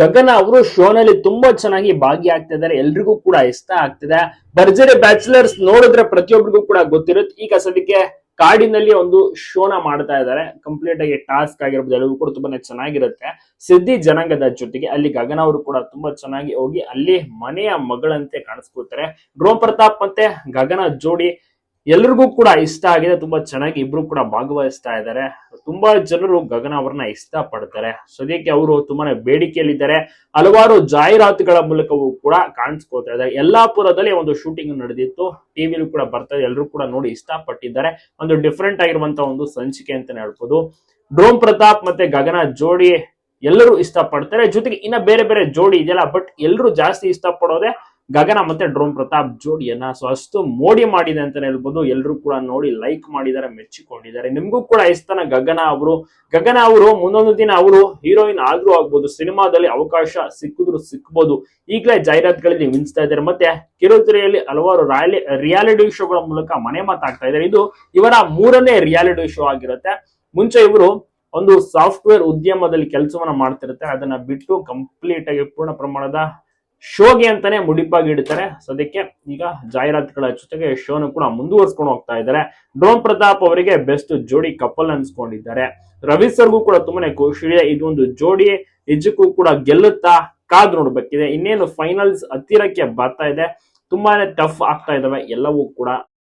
ಗಗನ ಅವರು ಶೋನಲ್ಲಿ ತುಂಬಾ ಚೆನ್ನಾಗಿ ಭಾಗಿಯಾಗ್ತಾ ಇದ್ದಾರೆ ಎಲ್ರಿಗೂ ಕೂಡ ಇಷ್ಟ ಆಗ್ತಿದೆ. ಭರ್ಜರಿ ಬ್ಯಾಚುಲರ್ಸ್ ನೋಡಿದ್ರೆ ಪ್ರತಿಯೊಬ್ಬರಿಗೂ ಕೂಡ ಗೊತ್ತಿರುತ್ತೆ. ಈಗ ಸದ್ಯಕ್ಕೆ ಕಾಡಿನಲ್ಲಿ ಒಂದು ಶೋನ ಮಾಡ್ತಾ ಇದ್ದಾರೆ. ಕಂಪ್ಲೀಟ್ ಆಗಿ ಟಾಸ್ಕ್ ಆಗಿರ್ಬೋದು. ಎಲ್ಲವೂ ಕೂಡ ತುಂಬಾನೇ ಚೆನ್ನಾಗಿರುತ್ತೆ. ಸಿದ್ಧಿ ಜನಾಂಗದ ಜೊತೆಗೆ ಅಲ್ಲಿ ಗಗನ ಅವರು ಕೂಡ ತುಂಬಾ ಚೆನ್ನಾಗಿ ಹೋಗಿ ಅಲ್ಲಿ ಮನೆಯ ಮಗಳಂತೆ ಕಾಣಿಸ್ಕೊಳ್ತಾರೆ. ಡ್ರೋಮ್ ಪ್ರತಾಪ್ ಮತ್ತೆ ಗಗನ ಜೋಡಿ ಎಲ್ರಿಗೂ ಕೂಡ ಇಷ್ಟ ಆಗಿದೆ, ತುಂಬಾ ಚೆನ್ನಾಗಿ ಇಬ್ರು ಕೂಡ ಭಾಗವಹಿಸ್ತಾ ಇದ್ದಾರೆ. ತುಂಬಾ ಜನರು ಗಗನ ಅವ್ರನ್ನ ಇಷ್ಟ ಪಡ್ತಾರೆ. ಸದ್ಯಕ್ಕೆ ಅವರು ತುಂಬಾನೇ ಬೇಡಿಕೆಯಲ್ಲಿದ್ದಾರೆ. ಹಲವಾರು ಜಾಹೀರಾತುಗಳ ಮೂಲಕವೂ ಕೂಡ ಕಾಣಿಸ್ಕೊಳ್ತಾ ಇದ್ದಾರೆ ಯಲ್ಲಾಪುರದಲ್ಲಿ ಒಂದು ಶೂಟಿಂಗ್ ನಡೆದಿತ್ತು. ಟಿವಿಲಿ ಕೂಡ ಬರ್ತಾ ಇದೆ. ಎಲ್ಲರೂ ಕೂಡ ನೋಡಿ ಇಷ್ಟಪಟ್ಟಿದ್ದಾರೆ. ಒಂದು ಡಿಫ್ರೆಂಟ್ ಆಗಿರುವಂತ ಒಂದು ಸಂಚಿಕೆ ಅಂತಾನೆ ಹೇಳ್ಬೋದು. ಡ್ರೋಮ್ ಪ್ರತಾಪ್ ಮತ್ತೆ ಗಗನ ಜೋಡಿ ಎಲ್ಲರೂ ಇಷ್ಟಪಡ್ತಾರೆ. ಜೊತೆಗೆ ಇನ್ನ ಬೇರೆ ಬೇರೆ ಜೋಡಿ ಇದೆಯಲ್ಲ ಬಟ್ ಎಲ್ಲರೂ ಜಾಸ್ತಿ ಇಷ್ಟಪಡೋದೆ ಗಗನ ಮತ್ತೆ ಡ್ರೋನ್ ಪ್ರತಾಪ್ ಜೋಡಿಯನ್ನ ಸೊ ಅಷ್ಟು ಮೋಡಿ ಮಾಡಿದೆ ಅಂತಾನೆ ಹೇಳ್ಬೋದು. ಎಲ್ಲರೂ ಕೂಡ ನೋಡಿ ಲೈಕ್ ಮಾಡಿದ್ದಾರೆ, ಮೆಚ್ಚಿಕೊಂಡಿದ್ದಾರೆ. ನಿಮ್ಗೂ ಕೂಡ ಇಷ್ಟನ ಗಗನ ಅವರು ಗಗನ ಅವರು ಮುಂದೊಂದು ದಿನ ಅವರು ಹೀರೋಯಿನ್ ಆದ್ರೂ ಆಗ್ಬೋದು, ಸಿನಿಮಾದಲ್ಲಿ ಅವಕಾಶ ಸಿಕ್ಕಿದ್ರು ಸಿಕ್ಬೋದು. ಈಗಲೇ ಜಾಹೀರಾತುಗಳಲ್ಲಿ ಮಿಂಚ್ತಾ ಇದ್ದಾರೆ. ಮತ್ತೆ ಕಿರುತೆರೆಯಲ್ಲಿ ಹಲವಾರು ರಾಯಲಿ ರಿಯಾಲಿಟಿ ಶೋಗಳ ಮೂಲಕ ಮನೆ ಮಾತಾಗ್ತಾ ಇದ್ದಾರೆ. ಇದು ಇವರ ಮೂರನೇ ರಿಯಾಲಿಟಿ ಶೋ ಆಗಿರುತ್ತೆ. ಮುಂಚೆ ಇವರು ಒಂದು ಸಾಫ್ಟ್ವೇರ್ ಉದ್ಯಮದಲ್ಲಿ ಕೆಲಸವನ್ನ ಮಾಡ್ತಿರುತ್ತೆ. ಅದನ್ನ ಬಿಟ್ಟು ಕಂಪ್ಲೀಟ್ ಆಗಿ ಪೂರ್ಣ ಪ್ರಮಾಣದ ಶೋಗೆ ಅಂತಾನೆ ಮುಡಿಪಾಗಿ ಇಡ್ತಾರೆ. ಸದ್ಯಕ್ಕೆ ಈಗ ಜಾಹೀರಾತುಗಳ ಜೊತೆಗೆ ಶೋನು ಕೂಡ ಮುಂದುವರ್ಸ್ಕೊಂಡು ಹೋಗ್ತಾ ಇದ್ದಾರೆ. ಡ್ರೋನ್ ಪ್ರತಾಪ್ ಅವರಿಗೆ ಬೆಸ್ಟ್ ಜೋಡಿ ಕಪಲ್ ಅನ್ಸ್ಕೊಂಡಿದ್ದಾರೆ. ರವಿ ಸರ್ಗೂ ಕೂಡ ತುಂಬಾನೇ ಖುಷಿ ಇದೆ ಇದೊಂದು ಜೋಡಿ, ನಿಜಕ್ಕೂ ಕೂಡ ಗೆಲ್ಲುತ್ತಾ ಕಾದ್ ನೋಡ್ಬೇಕಿದೆ. ಇನ್ನೇನು ಫೈನಲ್ಸ್ ಹತ್ತಿರಕ್ಕೆ ಬರ್ತಾ ಇದೆ. ತುಂಬಾನೇ ಟಫ್ ಆಗ್ತಾ ಇದಾವೆ. ಎಲ್ಲವೂ ಕೂಡ